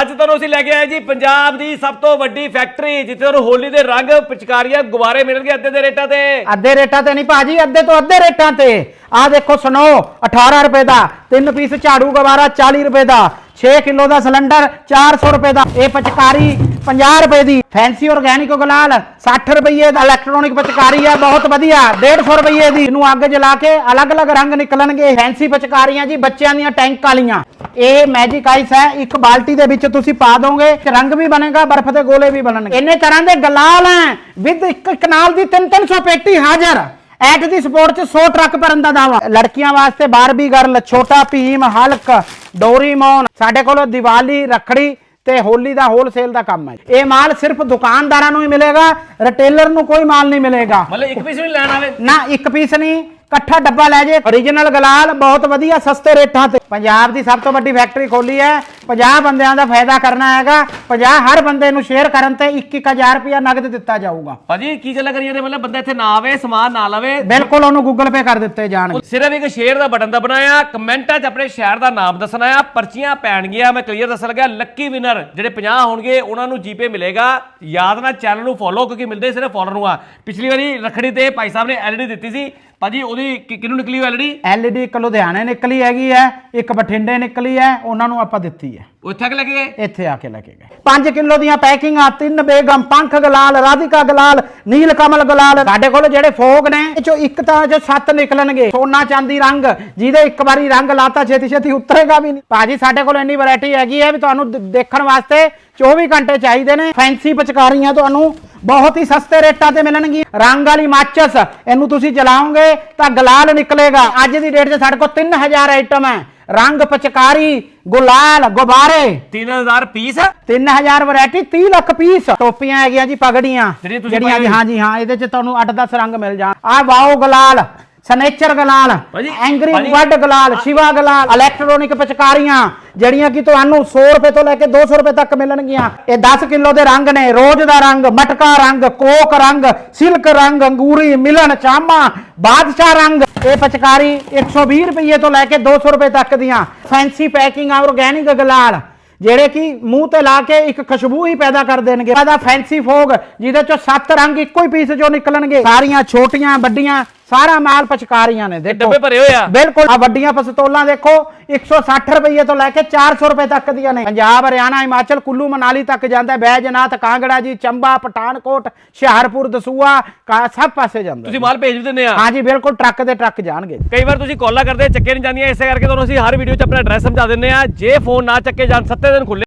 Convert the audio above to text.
ਅੱਜ ਤੁਹਾਨੂੰ ਅਸੀਂ ਲੈ ਕੇ ਆਏ ਜੀ ਪੰਜਾਬ ਦੀ ਸਭ ਤੋਂ ਵੱਡੀ ਫੈਕਟਰੀ ਜਿੱਥੇ ਤੁਹਾਨੂੰ ਹੋਲੀ ਦੇ ਰੰਗ ਪਿਚਕਾਰੀਆਂ, ਗੁਬਾਰੇ ਮਿਲਣਗੇ ਅੱਧੇ ਦੇ ਰੇਟਾਂ ਤੇ। ਅੱਧੇ ਰੇਟਾਂ ਤੇ ਨਹੀਂ ਭਾਜੀ, ਅੱਧੇ ਤੋਂ ਅੱਧੇ ਰੇਟਾਂ ਤੇ। ਆਹ ਦੇਖੋ ਸਨੋ 18 ਰੁਪਏ ਦਾ, ਤਿੰਨ ਪੀਸ ਝਾੜੂ ਗੁਬਾਰਾ 40 ਰੁਪਏ ਦਾ। 6 ਕਿਲੋ ਦਾ ਸਿਲੰਡਰ 400 ਰੁਪਏ ਦਾ। ਇਹ ਪਚਕਾਰੀ 50 ਰੁਪਏ ਦੀ। ਫੈਂਸੀ ਆਰਗੈਨਿਕ ਗੁਲਾਲ 60 ਰੁਪਏ ਦਾ ਇਲੈਕਟ੍ਰੋਨਿਕ ਪਚਕਾਰੀ ਹੈ ਬਹੁਤ ਵਧੀਆ 150 ਰੁਪਏ ਦੀ। ਇਹਨੂੰ ਅੱਗ ਜਲਾ ਕੇ ਅਲੱਗ-ਅਲੱਗ ਰੰਗ ਨਿਕਲਣਗੇ ਫੈਂਸੀ ਪਚਕਾਰੀਆਂ ਜੀ, ਬੱਚਿਆਂ ਦੀਆਂ ਟੈਂਕ ਵਾਲੀਆਂ। ਇਹ ਮੈਜਿਕ ਆਈਸ ਹੈ, ਇੱਕ ਬਾਲਟੀ ਦੇ ਵਿੱਚ ਤੁਸੀਂ ਪਾ ਦੋਗੇ ਰੰਗ ਵੀ ਬਣੇਗਾ, ਬਰਫ਼ ਦੇ ਗੋਲੇ ਵੀ ਬਣਨਗੇ। ਇੰਨੇ ਤਰ੍ਹਾਂ ਦੇ ਗੁਲਾਲ ਹੈ, ਵਿਦ ਇੱਕ ਕਨਾਲ ਦੀ 3-300 ਪੇਟੀ ਹਾਜ਼ਰ। ਐਟ ਦੀ ਸਪੋਰਟ ਚ 100 ਟਰੱਕ ਭਰਨ ਦਾ ਦਾਵਾ ਲੜਕੀਆਂ ਵਾਸਤੇ ਬਾਰਬੀ ਗਰਲ ਛੋਟਾ ਭੀਮ ਹਲਕ ਡੋਰੀਮੋਨ ਸਾਡੇ ਕੋਲ ਦੀਵਾਲੀ ਰੱਖੜੀ ਤੇ ਹੋਲੀ ਦਾ ਹੋਲਸੇਲ ਦਾ ਕੰਮ ਹੈ। ਇਹ ਮਾਲ ਸਿਰਫ ਦੁਕਾਨਦਾਰਾਂ ਨੂੰ ਹੀ ਮਿਲੇਗਾ ਰਿਟੇਲਰ ਨੂੰ ਕੋਈ ਮਾਲ ਨਹੀਂ ਮਿਲੇਗਾ। ਮਤਲਬ ਇੱਕ ਪੀਸ ਵੀ ਲੈਣ ਆਵੇ? ਨਾ ਇੱਕ ਪੀਸ ਨਹੀਂ ਇਕੱਠਾ ਡੱਬਾ ਲੈ ਜੇ। origignal ਗਲਾਲ ਬਹੁਤ ਵਧੀਆ ਸਸਤੇ ਰੇਟਾਂ ਤੇ। ਪੰਜਾਬ ਦੀ ਸਭ ਤੋਂ ਵੱਡੀ ਫੈਕਟਰੀ ਖੋਲੀ ਹੈ। 50 ਬੰਦਿਆਂ ਦਾ ਫਾਇਦਾ ਕਰਨਾ ਹੈਗਾ। 50 ਹਰ ਬੰਦੇ ਨੂੰ ਸ਼ੇਅਰ ਕਰਨ ਤੇ 21000 ਰੁਪਇਆ ਨਗਦ ਦਿੱਤਾ ਜਾਊਗਾ। ਭਾਜੀ ਕੀ ਚੱਲ ਕਰੀਏ ਨੇ? ਮਤਲਬ ਬੰਦਾ ਇੱਥੇ ਨਾ ਆਵੇ ਸਮਾਨ ਨਾ ਲਵੇ। ਬਿਲਕੁਲ ਉਹਨੂੰ ਗੂਗਲ ਪੇ ਕਰ ਦਿੱਤੇ ਜਾਣਗੇ ਸਿਰਫ ਇੱਕ ਸ਼ੇਅਰ ਦਾ ਬਟਨ ਦਬਣਾ ਆ ਕਮੈਂਟਾਂ 'ਚ ਆਪਣੇ ਸ਼ਹਿਰ ਦਾ ਨਾਮ ਦੱਸਣਾ ਆ। ਪਰਚੀਆਂ ਪੈਣਗੀਆਂ ਮੈਂ ਕਲੀਅਰ ਦੱਸਣ ਲੱਗਾ ਲੱਕੀ ਵਿਨਰ ਜਿਹੜੇ 50 ਹੋਣਗੇ ਉਹਨਾਂ ਨੂੰ ਜੀਪੇ ਮਿਲੇਗਾ। ਯਾਦ ਨਾਲ ਚੈਨਲ ਨੂੰ ਫੋਲੋ ਕਿਉਂਕਿ ਮਿਲਦੇ ਸਿਰਫ ਫੋਲੋਅਰ ਨੂੰ ਆ। ਪਿਛਲੀ ਵਾਰੀ ਰੱਖੜੀ ਤੇ ਭਾਈ ਸਾਹਿਬ ਨੇ ਐਲਈਡੀ ਦਿੱਤੀ ਸੀ। ਭਾਜੀ ਉਹਦੀ ਕਿ- ਕਿਹਨੂੰ ਨਿਕਲੀ ਉਹ ਐਲਈਡੀ ਐਲਈਡੀ ਇੱਕ ਲੁਧਿਆਣੇ ਨਿਕਲੀ ਹੈਗੀ ਹੈ। ਇੱਕ ਬਠਿੰਡੇ ਨਿਕਲੀ ਹੈ ਉਹਨਾਂ ਨੂੰ ਆਪਾਂ ਦਿੱਤੀ ਹੈ ਆ ਕੇ ਲੈ ਕੇ ਗਏ? ਇੱਥੇ ਆ ਕੇ ਲੈ ਕੇ ਗਏ। 5 ਕਿਲੋ ਦੀਆਂ ਪੈਕਿੰਗਾਂ ਤਿੰਨ ਬੇਗਮ ਪੰਖ ਗਲਾਲ ਰਾਧਿਕਾ ਗਲਾਲ ਨੀਲ ਕਮਲ ਗਲਾਲ। ਸਾਡੇ ਕੋਲ ਜਿਹੜੇ ਫੋਗ ਨੇ ਇਹ ਚੋਂ ਇੱਕ ਤਾਂ ਜੋ ਸੱਤ ਨਿਕਲਣਗੇ ਸੋਨਾ ਚਾਂਦੀ ਰੰਗ ਜਿਹਦੇ ਇੱਕ ਵਾਰੀ ਰੰਗ ਲਾਤਾ ਛੇਤੀ ਛੇਤੀ ਉਤਰੇਗਾ ਵੀ ਨਹੀਂ। ਭਾਜੀ ਸਾਡੇ ਕੋਲ ਇੰਨੀ ਵੈਰਾਈਟੀ ਹੈਗੀ ਹੈ ਵੀ ਤੁਹਾਨੂੰ ਦੇਖਣ ਵਾਸਤੇ 24 ਘੰਟੇ ਚਾਹੀਦੇ ਨੇ। ਫੈਂਸੀ ਪਚਕਾਰੀਆਂ ਤੁਹਾਨੂੰ ਬਹੁਤ ਹੀ ਸਸਤੇ ਰੇਟਾਂ ਤੇ ਮਿਲਣਗੀਆਂ। ਰੰਗ ਵਾਲੀ ਮਾਚਸ ਇਹਨੂੰ ਤੁਸੀਂ ਜਲਾਓਗੇ ਤਾਂ ਗਲਾਲ ਨਿਕਲੇਗਾ। ਅੱਜ ਦੀ ਡੇਟ 'ਚ ਸਾਡੇ ਕੋਲ 3000 ਆਈਟਮ ਹੈ। ਰੰਗ ਪਚਕਾਰੀ ਗੁਲਾਲ ਗੁਬਾਰੇ। 3000 ਪੀਸ 3000 ਵੈਰਾਈਟੀ 30 ਲੱਖ ਪੀਸ ਟੋਪੀਆਂ ਹੈਗੀਆਂ ਜੀ ਪਗੜੀਆਂ। ਜਿਹੜੀਆਂ ਤੁਸੀਂ ਜਿਹੜੀਆਂ ਜੀ ਪਾਈ ਹਾਂ ਜੀ ਹਾਂ ਇਹਦੇ ਚ ਤੁਹਾਨੂੰ 8-10 ਰੰਗ ਮਿਲ ਜਾਣ। ਆ ਵਾਓ ਗਲਾਲ। ਸਨੇਚਰ ਗਲਾਲ ਭਾਜੀ, ਐਂਗਰੀ ਭਾਜੀ। ਵਰਡ ਗਲਾਲ ਸ਼ਿਵਾ ਗਲਾਲ ਇਲੈਕਟ੍ਰੋਨਿਕ ਪਚਕਾਰੀਆਂ ਜਿਹੜੀਆਂ ਕਿ ਤੁਹਾਨੂੰ 100 ਰੁਪਏ ਤੋਂ ਲੈ ਕੇ 200 ਰੁਪਏ ਤੱਕ ਮਿਲਣਗੀਆਂ। ਇਹ 10 ਕਿਲੋ ਦੇ ਰੰਗ ਨੇ ਰੋਜ਼ ਦਾ ਰੰਗ ਮਟਕਾ ਰੰਗ ਕੋਕ ਰੰਗ ਸਿਲਕ ਰੰਗ ਅੰਗੂਰੀ ਮਿਲਨ ਚਾਮਾ ਬਾਦਸ਼ਾਹ ਰੰਗ। ਇਹ ਪਚਕਾਰੀ 120 ਰੁਪਏ ਤੋਂ ਲੈ ਕੇ 200 ਰੁਪਏ ਤੱਕ ਦੀਆਂ। ਫੈਂਸੀ ਪੈਕਿੰਗ ਆਰਗੈਨਿਕ ਗਲਾਲ ਜਿਹੜੇ ਕਿ ਮੂੰਹ ਤੇ ਲਾ ਕੇ ਇੱਕ ਖੁਸ਼ਬੂ ਹੀ ਪੈਦਾ ਕਰ ਦੇਣਗੇ। ਇਹਦਾ ਫੈਂਸੀ ਫੋਗ ਜਿਹਦੇ ਚੋਂ ਸੱਤ ਰੰਗ ਇੱਕੋ ਹੀ ਪੀਸ ਚੋਂ ਨਿਕਲਣਗੇ। ਸਾਰੀਆਂ ਛੋਟੀਆਂ ਵੱਡੀਆਂ ਸਾਰਾ ਮਾਲ ਪਚਕਾਰੀਆਂ ਨੇ ਦੇਖੋ। ਡੱਬੇ ਭਰੇ ਹੋਏ ਆ। ਬਿਲਕੁਲ ਆ ਵੱਡੀਆਂ ਪਿਸਤੌਲਾਂ ਦੇਖੋ 160 ਰੁਪਏ ਤੋਂ ਲੈ ਕੇ 400 ਰੁਪਏ ਤੱਕ ਦੀਆਂ ਨੇ। ਪੰਜਾਬ ਹਰਿਆਣਾ ਹਿਮਾਚਲ ਕੁੱਲੂ ਮਨਾਲੀ ਤੱਕ ਜਾਂਦਾ। ਬੈਜਨਾਥ ਕਾਂਗੜਾ ਜੀ ਚੰਬਾ ਪਠਾਨਕੋਟ ਹੁਸ਼ਿਆਰਪੁਰ ਦਸੂਆ ਕਾ- ਸਭ ਪਾਸੇ ਜਾਂਦਾ ਤੁਸੀਂ ਮਾਲ ਭੇਜ ਵੀ ਦਿੰਦੇ ਆ। ਹਾਂਜੀ ਬਿਲਕੁਲ ਟਰੱਕ ਦੇ ਟਰੱਕ ਜਾਣਗੇ। ਕਈ ਵਾਰ ਤੁਸੀਂ ਕਾਲਾਂ ਕਰਦੇ ਚੱਕੇ ਨਹੀਂ ਜਾਂਦੀਆਂ ਇਸੇ ਕਰਕੇ ਤੁਹਾਨੂੰ ਅਸੀਂ ਹਰ ਵੀਡੀਓ 'ਚ ਆਪਣਾ ਐਡਰੈਸ ਸਮਝਾ ਦਿੰਦੇ ਆ। ਜੇ ਫੋਨ ਨਾ ਚੱਕੇ ਜਾਣ ਸੱਤੇ ਦਿਨ ਖੁੱਲੇ